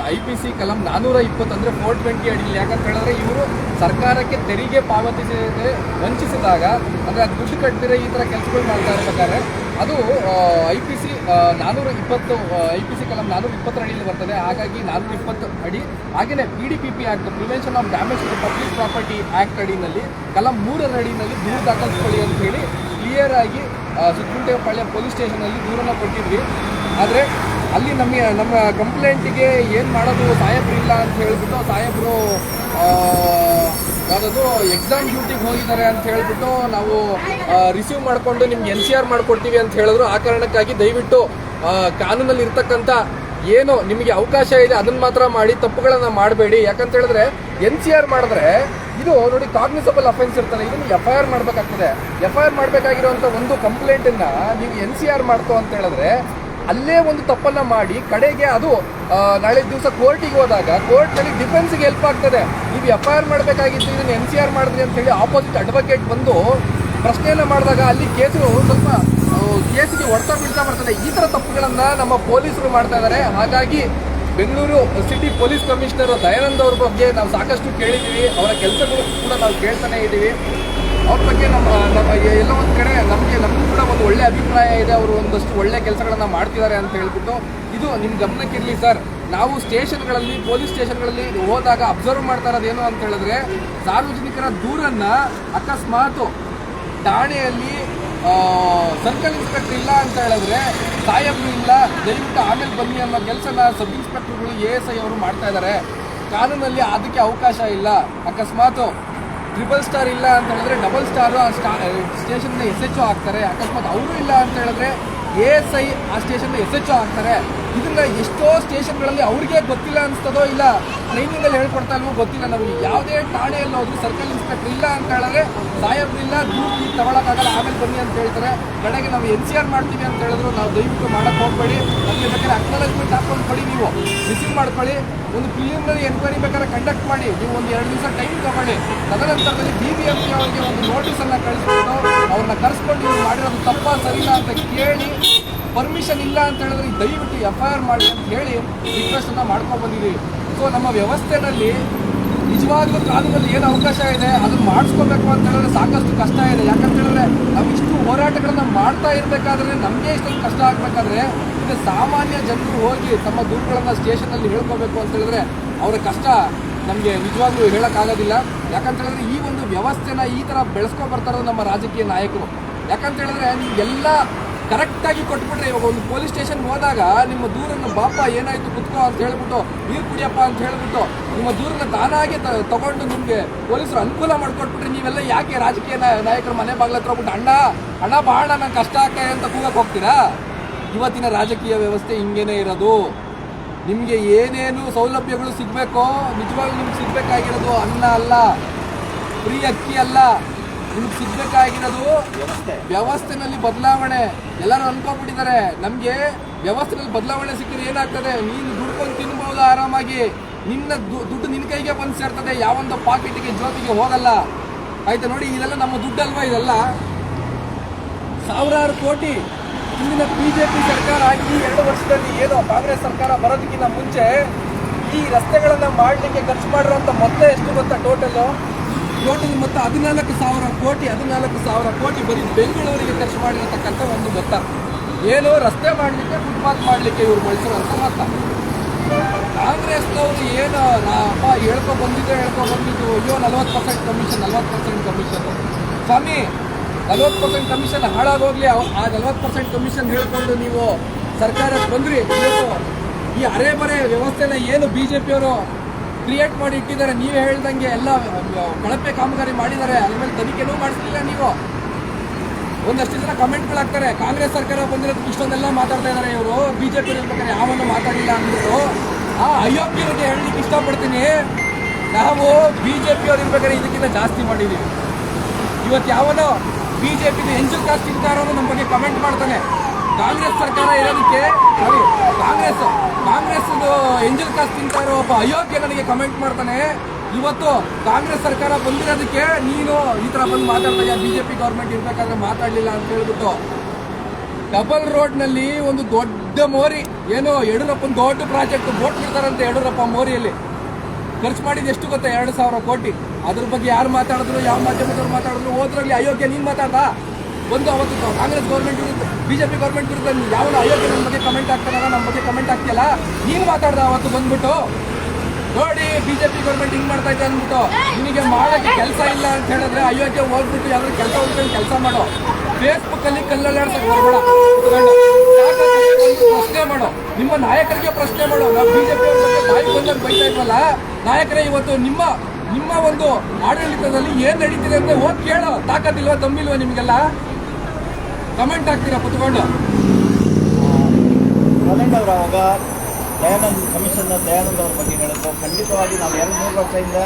Speaker 1: ಐ ಪಿ ಸಿ ಕಲಂ ನಾನ್ನೂರ ಇಪ್ಪತ್ತು ಅಂದರೆ ಫೋರ್ ಟ್ವೆಂಟಿ ಅಡಿಯಲ್ಲಿ ಯಾಕಂತ ಹೇಳಿದ್ರೆ ಇವರು ಸರ್ಕಾರಕ್ಕೆ ತೆರಿಗೆ ಪಾವತಿಸದೆ ವಂಚಿಸಿದಾಗ ಅಂದರೆ ಅದು ದುಡ್ಡು ಕಟ್ಟಿದ್ರೆ ಈ ಥರ ಕೆಲಸಗಳು ಮಾಡ್ತಾ ಇರ್ಬೇಕಾದ್ರೆ ಅದು ಐ ಪಿ ಸಿ ನಾನ್ನೂರ ಇಪ್ಪತ್ತು ಐ ಪಿ ಸಿ ಕಲಂ ನಾನ್ನೂರ ಇಪ್ಪತ್ತರ ಅಡಿಯಲ್ಲಿ ಬರ್ತದೆ. ಹಾಗಾಗಿ ನಾನ್ನೂರ ಇಪ್ಪತ್ತು ಅಡಿ. ಹಾಗೆಯೇ P D P P act prevention of damage to public property act ಅಡಿನಲ್ಲಿ ಕಲಂ ಮೂರರ ಅಡಿನಲ್ಲಿ ದೂರು ದಾಖಲಿಸ್ಕೊಳ್ಳಿ ಅಂತ ಹೇಳಿ ಕ್ಲಿಯರ್ ಆಗಿ ಸುತ್ತುಂಟೆಪಾಳ್ಯ ಪೊಲೀಸ್ ಸ್ಟೇಷನಲ್ಲಿ ದೂರನ್ನು ಕೊಟ್ಟಿದ್ವಿ. ಆದರೆ ಅಲ್ಲಿ ನಮ್ಮ ನಮ್ಮ ಕಂಪ್ಲೇಂಟಿಗೆ ಏನು ಮಾಡೋದು ಸಾಹೇಬ್ರು ಇಲ್ಲ ಅಂತ ಹೇಳಿಬಿಟ್ಟು ಸಾಹೇಬರು ಯಾವುದದು ಎಕ್ಸಾಮ್ ಡ್ಯೂಟಿಗೆ ಹೋಗಿದ್ದಾರೆ ಅಂತ ಹೇಳಿಬಿಟ್ಟು ನಾವು ರಿಸೀವ್ ಮಾಡಿಕೊಂಡು ನಿಮ್ಗೆ ಎನ್ ಸಿ ಆರ್ ಮಾಡಿಕೊಡ್ತೀವಿ ಅಂತ ಹೇಳಿದ್ರು. ಆ ಕಾರಣಕ್ಕಾಗಿ ದಯವಿಟ್ಟು ಕಾನೂನಲ್ಲಿ ಇರ್ತಕ್ಕಂಥ ಏನು ನಿಮಗೆ ಅವಕಾಶ ಇದೆ ಅದನ್ನ ಮಾತ್ರ ಮಾಡಿ, ತಪ್ಪುಗಳನ್ನು ಮಾಡಬೇಡಿ. ಯಾಕಂತ ಹೇಳಿದ್ರೆ ಎನ್ ಸಿ ಆರ್ ಮಾಡಿದ್ರೆ ಇದು ನೋಡಿ ಕಾಗ್ನಿಸಬಲ್ ಅಫೆನ್ಸ್ ಇರ್ತಾರೆ ಇದನ್ನು ಎಫ್ ಐ ಆರ್ ಮಾಡಬೇಕಾಗ್ತದೆ. ಎಫ್ ಐ ಆರ್ ಮಾಡಬೇಕಾಗಿರುವಂಥ ಒಂದು ಕಂಪ್ಲೇಂಟನ್ನು ನೀವು ಎನ್ ಸಿ ಆರ್ ಮಾಡ್ತು ಅಂತ ಹೇಳಿದ್ರೆ ಅಲ್ಲೇ ಒಂದು ತಪ್ಪನ್ನು ಮಾಡಿ ಕಡೆಗೆ ಅದು ನಾಳೆ ದಿವಸ ಕೋರ್ಟಿಗೆ ಹೋದಾಗ ಕೋರ್ಟ್ನಲ್ಲಿ ಡಿಫೆನ್ಸ್ಗೆ ಹೆಲ್ಪ್ ಆಗ್ತದೆ. ನೀವು ಎಫ್ ಐ ಆರ್ ಮಾಡಬೇಕಾಗಿತ್ತು, ಇದನ್ನು ಎನ್ ಸಿ ಆರ್ ಮಾಡಿದ್ರಿ ಅಂತ ಹೇಳಿ ಆಪೋಸಿಟ್ ಅಡ್ವೊಕೇಟ್ ಬಂದು ಪ್ರಶ್ನೆಯನ್ನು ಮಾಡಿದಾಗ ಅಲ್ಲಿ ಕೇಸು ಸ್ವಲ್ಪ ಕೇಸಿಗೆ ಹೊಡೆತ ಬೀಳ್ತಾ ಬರ್ತದೆ. ಈ ಥರ ತಪ್ಪುಗಳನ್ನ ನಮ್ಮ ಪೊಲೀಸರು ಮಾಡ್ತಾ ಇದ್ದಾರೆ. ಹಾಗಾಗಿ Bengaluru city police commissioner Dayanand ಅವ್ರ ಬಗ್ಗೆ ನಾವು ಸಾಕಷ್ಟು ಕೇಳಿದ್ದೀವಿ. ಅವರ ಕೆಲಸಗಳು ಕೂಡ ನಾವು ಕೇಳ್ತಾನೆ ಇದ್ದೀವಿ. ಅವ್ರ ಬಗ್ಗೆ ನಮ್ಮ ನಮ್ಮ, ಎಲ್ಲ ಒಂದು ಕಡೆ ನಮಗೆ, ನಮಗೂ ಕೂಡ ಒಂದು ಒಳ್ಳೆ ಅಭಿಪ್ರಾಯ ಇದೆ. ಅವರು ಒಂದಷ್ಟು ಒಳ್ಳೆ ಕೆಲಸಗಳನ್ನ ಮಾಡ್ತಿದ್ದಾರೆ ಅಂತ ಹೇಳ್ಬಿಟ್ಟು ಇದು ನಿಮ್ಮ ಗಮನಕ್ಕಿರಲಿ ಸರ್. ನಾವು ಸ್ಟೇಷನ್ಗಳಲ್ಲಿ, ಪೊಲೀಸ್ ಸ್ಟೇಷನ್ಗಳಲ್ಲಿ ಹೋದಾಗ ಅಬ್ಸರ್ವ್ ಮಾಡ್ತಾ ಇರೋದೇನು ಅಂತ ಹೇಳಿದ್ರೆ, ಸಾರ್ವಜನಿಕರ ದೂರನ್ನ ಅಕಸ್ಮಾತ್ ಠಾಣೆಯಲ್ಲಿ ಸರ್ಕಲ್ ಇನ್ಸ್ಪೆಕ್ಟರ್ ಇಲ್ಲ ಅಂತ ಹೇಳಿದ್ರೆ ಸಾಹೇಬ್ರು ಇಲ್ಲ, ದಯವಿಟ್ಟು ಆಮೇಲೆ ಬನ್ನಿ ಅನ್ನೋ ಕೆಲಸನ ಸಬ್ ಇನ್ಸ್ಪೆಕ್ಟರ್ಗಳು, ಎ ಎಸ್ ಐ ಅವರು ಮಾಡ್ತಾ ಇದ್ದಾರೆ. ಕಾನೂನಲ್ಲಿ ಅದಕ್ಕೆ ಅವಕಾಶ ಇಲ್ಲ. ಅಕಸ್ಮಾತ್ ಟ್ರಿಬಲ್ ಸ್ಟಾರ್ ಇಲ್ಲ ಅಂತ ಹೇಳಿದ್ರೆ ಡಬಲ್ ಸ್ಟಾರ್ ಆ ಸ್ಟೇಷನ್ ಎಸ್ ಎಚ್ ಆಗ್ತಾರೆ ಅಕಸ್ಮಾತ್ ಅವರು ಇಲ್ಲ ಅಂತ ಹೇಳಿದ್ರೆ ಎ ಎಸ್ ಐ ಆ ಸ್ಟೇಷನ್ ಎಸ್ ಎಚ್ ಆಗ್ತಾರೆ ಇದನ್ನ ಎಷ್ಟೋ ಸ್ಟೇಷನ್ಗಳಲ್ಲಿ ಅವ್ರಿಗೆ ಗೊತ್ತಿಲ್ಲ ಅನ್ಸ್ತದೋ ಇಲ್ಲ ಟ್ರೈನಿಂಗ್ ಅಲ್ಲಿ ಹೇಳ್ಕೊಡ್ತಾ ಇಲ್ವೋ ಗೊತ್ತಿಲ್ಲ. ನಮಗೆ ಯಾವುದೇ ಠಾಣೆಯಲ್ಲಿ ಹೋದ್ರು ಸರ್ಕಲ್ ಇನ್ಸ್ಪೆಕ್ಟರ್ ಇಲ್ಲ ಅಂತ ಹೇಳಿದ್ರೆ ಸಾಹೇಬ್ರಿಲ್ಲ ತಗೊಳಕ್ಕಾಗಲ್ಲ, ಆಮೇಲೆ ಬನ್ನಿ ಅಂತ ಹೇಳ್ತಾರೆ. ಕಡೆಗೆ ನಾವು ಎನ್ ಸಿ ಆರ್ ಮಾಡ್ತೀವಿ ಅಂತ ಹೇಳಿದ್ರು, ನಾವು ದಯವಿಟ್ಟು ಮಾಡಕ್ ಹೋಗ್ಬೇಡಿ. ನಮಗೆ ಬೇಕಾದ್ರೆ ಅಕ್ನಾಲಜ್ಮೆಂಟ್ ಹಾಕೊಂಡು ಕೊಡಿ ನೀವು. ರಿಸೀವ್ ಮಾಡ್ಕೊಳ್ಳಿ. ಒಂದು ಪ್ರಿಲಿಮಿನರಿ ಎನ್ಕ್ವೈರಿ ಬೇಕಾದ್ರೆ ಕಂಡಕ್ಟ್ ಮಾಡಿ. ನೀವು ಒಂದು ಎರಡು ದಿವಸ ಟೈಮ್ ತಗೊಳ್ಳಿ. ತದನಂತರದಲ್ಲಿ ಬಿ ಬಿ ಎಂ ಪಿ ಅವರಿಗೆ ಒಂದು ನೋಟಿಸ್ ಕಳಿಸ್ಕೊಂಡು ಅವ್ರನ್ನ ಕರೆಸ್ಕೊಂಡು ನೀವು ಮಾಡಿರೋದು ತಪ್ಪ, ಸರಿನಾ ಅಂತ ಕೇಳಿ ಪರ್ಮಿಷನ್ ಇಲ್ಲ ಅಂತ ಹೇಳಿದ್ರೆ ದಯವಿಟ್ಟು ಎಫ್ ಐ ಆರ್ ಮಾಡಿ ಅಂತ ಹೇಳಿ ರಿಕ್ವೆಸ್ಟ್ ಅನ್ನ ಮಾಡ್ಕೊಂಡು ಬಂದಿದ್ದೀವಿ. ಸೊ ನಮ್ಮ ವ್ಯವಸ್ಥೆನಲ್ಲಿ ನಿಜವಾಗ್ಲೂ ಕಾನೂನಲ್ಲಿ ಏನು ಅವಕಾಶ ಇದೆ, ಅದನ್ನ ಮಾಡಿಸ್ಕೋಬೇಕು ಅಂತ ಹೇಳಿದ್ರೆ ಸಾಕಷ್ಟು ಕಷ್ಟ ಇದೆ. ಯಾಕಂತ ಹೇಳಿದ್ರೆ ನಾವು ಇಷ್ಟು ಹೋರಾಟಗಳನ್ನು ಮಾಡ್ತಾ ಇರಬೇಕಾದ್ರೆ ನಮಗೆ ಇಷ್ಟೊಂದು ಕಷ್ಟ ಆಗಬೇಕಾದ್ರೆ ಇದು ಸಾಮಾನ್ಯ ಜನರು ಹೋಗಿ ತಮ್ಮ ದೂರುಗಳನ್ನು ಸ್ಟೇಷನಲ್ಲಿ ಹೇಳ್ಕೋಬೇಕು ಅಂತ ಹೇಳಿದ್ರೆ ಅವರ ಕಷ್ಟ ನಮಗೆ ನಿಜವಾಗ್ಲೂ ಹೇಳೋಕ್ಕಾಗೋದಿಲ್ಲ ಯಾಕಂತ ಹೇಳಿದ್ರೆ ಈ ಒಂದು ವ್ಯವಸ್ಥೆನ ಈ ಥರ ಬೆಳೆಸ್ಕೊ ಬರ್ತಾರೋ ನಮ್ಮ ರಾಜಕೀಯ ನಾಯಕರು. ಯಾಕಂತ ಹೇಳಿದ್ರೆ ಎಲ್ಲ ಕರೆಕ್ಟಾಗಿ ಕೊಟ್ಬಿಟ್ರೆ ಇವಾಗ ಒಂದು ಪೊಲೀಸ್ ಸ್ಟೇಷನ್ ಹೋದಾಗ ನಿಮ್ಮ ದೂರನ್ನು ಬಾಪ ಏನಾಯ್ತು ಕುತ್ಕೋ ಅಂತ ಹೇಳ್ಬಿಟ್ಟು ನೀರು ಕುಡಿಯಪ್ಪ ಅಂತ ಹೇಳ್ಬಿಟ್ಟು ನಿಮ್ಮ ದೂರನ್ನ ತಾನಾಗೆ ತಗೊಂಡು ನಿಮಗೆ ಪೊಲೀಸರು ಅನುಕೂಲ ಮಾಡಿಕೊಟ್ಬಿಟ್ರೆ ನೀವೆಲ್ಲ ಯಾಕೆ ರಾಜಕೀಯ ನಾಯ- ನಾಯಕರ ಮನೆ ಬಾಗ್ಲ ಹೋಗ್ಬಿಟ್ಟು, ಅಣ್ಣ ಅಣ್ಣ ಬಹಳ ನಂಗೆ ಕಷ್ಟ ಆಗ್ತದೆ ಅಂತ ಕೂಗಕ್ಕೆ ಹೋಗ್ತೀರಾ? ಇವತ್ತಿನ ರಾಜಕೀಯ ವ್ಯವಸ್ಥೆ ಹಿಂಗೇನೆ ಇರೋದು. ನಿಮಗೆ ಏನೇನು ಸೌಲಭ್ಯಗಳು ಸಿಗಬೇಕೋ, ನಿಜವಾಗ್ಲೂ ನಿಮ್ಗೆ ಸಿಗಬೇಕಾಗಿರೋದು ಅನ್ನ ಅಲ್ಲ ಫ್ರೀ ಅಕ್ಕಿ ಅಲ್ಲ ನಿಮ್ಗೆ ಸಿಗ್ಬೇಕಾಗಿರೋದು
Speaker 2: ವ್ಯವಸ್ಥೆ.
Speaker 1: ವ್ಯವಸ್ಥೆನಲ್ಲಿ ಬದಲಾವಣೆ. ಎಲ್ಲರೂ ಅನ್ಕೊಂಡ್ಬಿಟ್ಟಿದ್ದಾರೆ. ನಮಗೆ ವ್ಯವಸ್ಥೆನಲ್ಲಿ ಬದಲಾವಣೆ ಸಿಕ್ಕಿದ್ರೆ ಏನಾಗ್ತದೆ? ನೀನು ದುಡ್ಕೊಂಡು ತಿನ್ಬಹುದು ಆರಾಮಾಗಿ. ನಿನ್ನ ದುಡ್ಡು ನಿನ್ನ ಕೈಗೆ ಬಂದು ಸೇರ್ತದೆ. ಯಾವೊಂದು ಪಾಕೆಟ್ಗೆ ಜೋತಿಗೆ ಹೋಗಲ್ಲ. ಆಯ್ತಾ ನೋಡಿ ಇದೆಲ್ಲ ನಮ್ಮ ದುಡ್ಡಲ್ವಾ ಇದೆಲ್ಲ? ಸಾವಿರಾರು ಕೋಟಿ ಇಂದಿನ ಬಿಜೆಪಿ ಸರ್ಕಾರ ಆಗಿ ಎರಡು ವರ್ಷದಲ್ಲಿ ಏನು ಕಾಂಗ್ರೆಸ್ ಸರ್ಕಾರ ಬರೋದಕ್ಕಿಂತ ಮುಂಚೆ ಈ ರಸ್ತೆಗಳನ್ನ ಮಾಡಲಿಕ್ಕೆ ಖರ್ಚು ಮಾಡಿರುವಂತ ಮೊತ್ತ ಎಷ್ಟು ಗೊತ್ತಾ ಟೋಟಲ್ ಟೋಟಲ್ ಮೊತ್ತ ಹದಿನಾಲ್ಕು ಸಾವಿರ ಕೋಟಿ, ಹದಿನಾಲ್ಕು ಸಾವಿರ ಕೋಟಿ ಬರೀ ಬೆಂಗಳೂರಿಗೆ ಖರ್ಚು ಮಾಡಿರತಕ್ಕಂಥ ಒಂದು ಮೊತ್ತ ಏನು ರಸ್ತೆ ಮಾಡಲಿಕ್ಕೆ ಫುಟ್ಪಾತ್ ಮಾಡಲಿಕ್ಕೆ ಇವರು ಬಳಸಿರುವಂಥ ಮೊತ್ತ ಕಾಂಗ್ರೆಸ್ನವರು ಏನು ಅಪ್ಪ ಹೇಳ್ಕೊ ಬಂದಿದ್ದೆ, ಹೇಳ್ಕೊ ಬಂದಿದ್ದು, ಅಯ್ಯೋ, ನಲ್ವತ್ತು ಪರ್ಸೆಂಟ್ ಕಮಿಷನ್ ನಲ್ವತ್ತು ಪರ್ಸೆಂಟ್ ಕಮಿಷನ್ ಸ್ವಾಮಿ, ನಲ್ವತ್ತು ಪರ್ಸೆಂಟ್ ಕಮಿಷನ್ ಹಾಳಾಗೋಗ್ಲಿ ಆ ನಲ್ವತ್ತು ಪರ್ಸೆಂಟ್ ಕಮಿಷನ್ ಹೇಳ್ಕೊಂಡು ನೀವು ಸರ್ಕಾರಕ್ಕೆ ಬಂದ್ರಿ ಈ ಅರೆ ಬರೆ ವ್ಯವಸ್ಥೆನ ಏನು ಬಿ ಜೆ ಪಿಯವರು ಕ್ರಿಯೇಟ್ ಮಾಡಿ ಇಟ್ಟಿದ್ದಾರೆ, ನೀವೇ ಹೇಳ್ದಂಗೆ ಎಲ್ಲ ಕಳಪೆ ಕಾಮಗಾರಿ ಮಾಡಿದ್ದಾರೆ, ಅದ್ರ ಮೇಲೆ ತನಿಖೆನೂ ಮಾಡಿಸ್ಲಿಲ್ಲ ನೀವು. ಒಂದಷ್ಟು ಜನ ಕಮೆಂಟ್ಗಳಾಗ್ತಾರೆ, ಕಾಂಗ್ರೆಸ್ ಸರ್ಕಾರ ಬಂದಿರೋದು ಇಷ್ಟೊಂದೆಲ್ಲ ಮಾತಾಡ್ತಾ ಇದ್ದಾರೆ ಇವರು, ಬಿಜೆಪಿ ಇರ್ಬೇಕಾದ್ರೆ ಯಾವನ್ನೂ ಮಾತಾಡಿಲ್ಲ ಅಂದ್ಬಿಟ್ಟು. ಆ ಅಯೋಗ್ಯರಿಗೆ ಹೇಳಲಿಕ್ಕೆ ಇಷ್ಟಪಡ್ತೀನಿ. ನಾವು ಬಿಜೆಪಿ ಅವ್ರು ಇರ್ಬೇಕಾದ್ರೆ ಇದಕ್ಕಿಂತ ಜಾಸ್ತಿ ಮಾಡಿದೀವಿ. ಇವತ್ತು ಯಾವನೋ ಬಿಜೆಪಿ ಎಂಜು ಕಾಸ್ಟ್ ಇರ್ತಾರೋ ನಮ್ಮ ಬಗ್ಗೆ ಕಮೆಂಟ್ ಮಾಡ್ತಾನೆ. ಕಾಂಗ್ರೆಸ್ ಸರ್ಕಾರ ಇರೋದಕ್ಕೆ ಸರಿ ಕಾಂಗ್ರೆಸ್ ಕಾಂಗ್ರೆಸ್ ಎಂಜಲ್ ಕಾಸ್ಟ್ ತಿಂತಾರೋ ಒಬ್ಬ ಅಯೋಗ್ಯ ನನಗೆ ಕಮೆಂಟ್ ಮಾಡ್ತಾನೆ. ಇವತ್ತು ಕಾಂಗ್ರೆಸ್ ಸರ್ಕಾರ ಬಂದಿರೋದಕ್ಕೆ ನೀನು ಈ ತರ ಬಂದು ಮಾತಾಡ್ತಾ ಬಿಜೆಪಿ ಗೌರ್ಮೆಂಟ್ ಇರ್ಬೇಕಾದ್ರೆ ಮಾತಾಡ್ಲಿಲ್ಲ ಅಂತ ಹೇಳ್ಬಿಟ್ಟು. ಡಬಲ್ ರೋಡ್ನಲ್ಲಿ ಒಂದು ದೊಡ್ಡ ಮೋರಿ, ಏನು ಯಡಿಯೂರಪ್ಪನ ದೊಡ್ಡ ಪ್ರಾಜೆಕ್ಟ್ ಬೋಟ್ ಬಿಡ್ತಾರಂತೆ ಯಡಿಯೂರಪ್ಪ ಮೋರಿಯಲ್ಲಿ. ಖರ್ಚು ಮಾಡಿದ ಎಷ್ಟು ಗೊತ್ತಾ? ಎರಡು ಸಾವಿರ ಕೋಟಿ. ಅದ್ರ ಬಗ್ಗೆ ಯಾರು ಮಾತಾಡಿದ್ರು, ಯಾವ ಮಾಧ್ಯಮದವ್ರು ಮಾತಾಡಿದ್ರು? ಹೋದ್ರಲ್ಲಿ ಅಯೋಗ್ಯ, ನೀನ್ ಮಾತಾಡ್ದ? ಒಂದು ಅವತ್ತು ಕಾಂಗ್ರೆಸ್ ಗೌರ್ಮೆಂಟ್ ವಿರುದ್ಧ, ಬಿಜೆಪಿ ಗೌರ್ಮೆಂಟ್ ವಿರುದ್ಧ ಯಾವ ಅಯೋಗ್ಯ ನಮ್ಮ ಬಗ್ಗೆ ಕಮೆಂಟ್ ಹಾಕ್ತಾರಲ್ಲ ನಮ್ಮ ಬಗ್ಗೆ ಕಮೆಂಟ್ ಆಗ್ತಿಯಲ್ಲ ನೀನು ಮಾತಾಡ್ದ ಅವತ್ತು ಬಂದ್ಬಿಟ್ಟು, ನೋಡಿ ಬಿಜೆಪಿ ಗೌರ್ಮೆಂಟ್ ಹಿಂಗ್ ಮಾಡ್ತಾ ಇದೆ ಅಂದ್ಬಿಟ್ಟು, ನಿನಗೆ ಮಾಡೋಕ್ಕೆ ಕೆಲಸ ಇಲ್ಲ ಅಂತ ಹೇಳಿದ್ರೆ ಅಯೋಗ್ಯ ಹೋಗ್ಬಿಟ್ಟು ಯಾವ್ದಾದ್ರು ಕೆಲಸ ಹುಡ್ಕೊಂಡು ಕೆಲಸ ಮಾಡೋ. ಫೇಸ್ಬುಕ್ ಅಲ್ಲಿ ಒಂದು ಪ್ರಶ್ನೆ ಮಾಡೋ. ನಿಮ್ಮ ನಾಯಕರಿಗೆ ಪ್ರಶ್ನೆ ಮಾಡೋ. ನಾವು ಬಿಜೆಪಿ ಬಾಯಿ ಬಂದಾಗ ಬೈತಾ ಇದ್ವಲ್ಲ, ನಾಯಕರೇ ಇವತ್ತು ನಿಮ್ಮ ನಿಮ್ಮ ಒಂದು ಆಡಳಿತದಲ್ಲಿ ಏನ್ ನಡೀತಿದೆ ಅಂತ ಹೋಗಿ ಕೇಳೋ. ತಾಕತ್ತಿಲ್ವಾ ತಮ್ಮಿಲ್ವಾ ನಿಮ್ಗೆಲ್ಲ? ಕಮೆಂಟ್ ಹಾಕ್ತೀರಾ ಕುತ್ಕೊಂಡು
Speaker 2: ಕಮೆಂಟ್ ಅವರು ಅವಾಗ ದಯಾನಂದ್ ಕಮಿಷನರ್ ದಯಾನಂದ್ ಅವ್ರ ಬಗ್ಗೆ ಹೇಳಿದ್ರು ಖಂಡಿತವಾಗಿ ನಾವು ಎರಡು, ಮೂರು ವರ್ಷದಿಂದ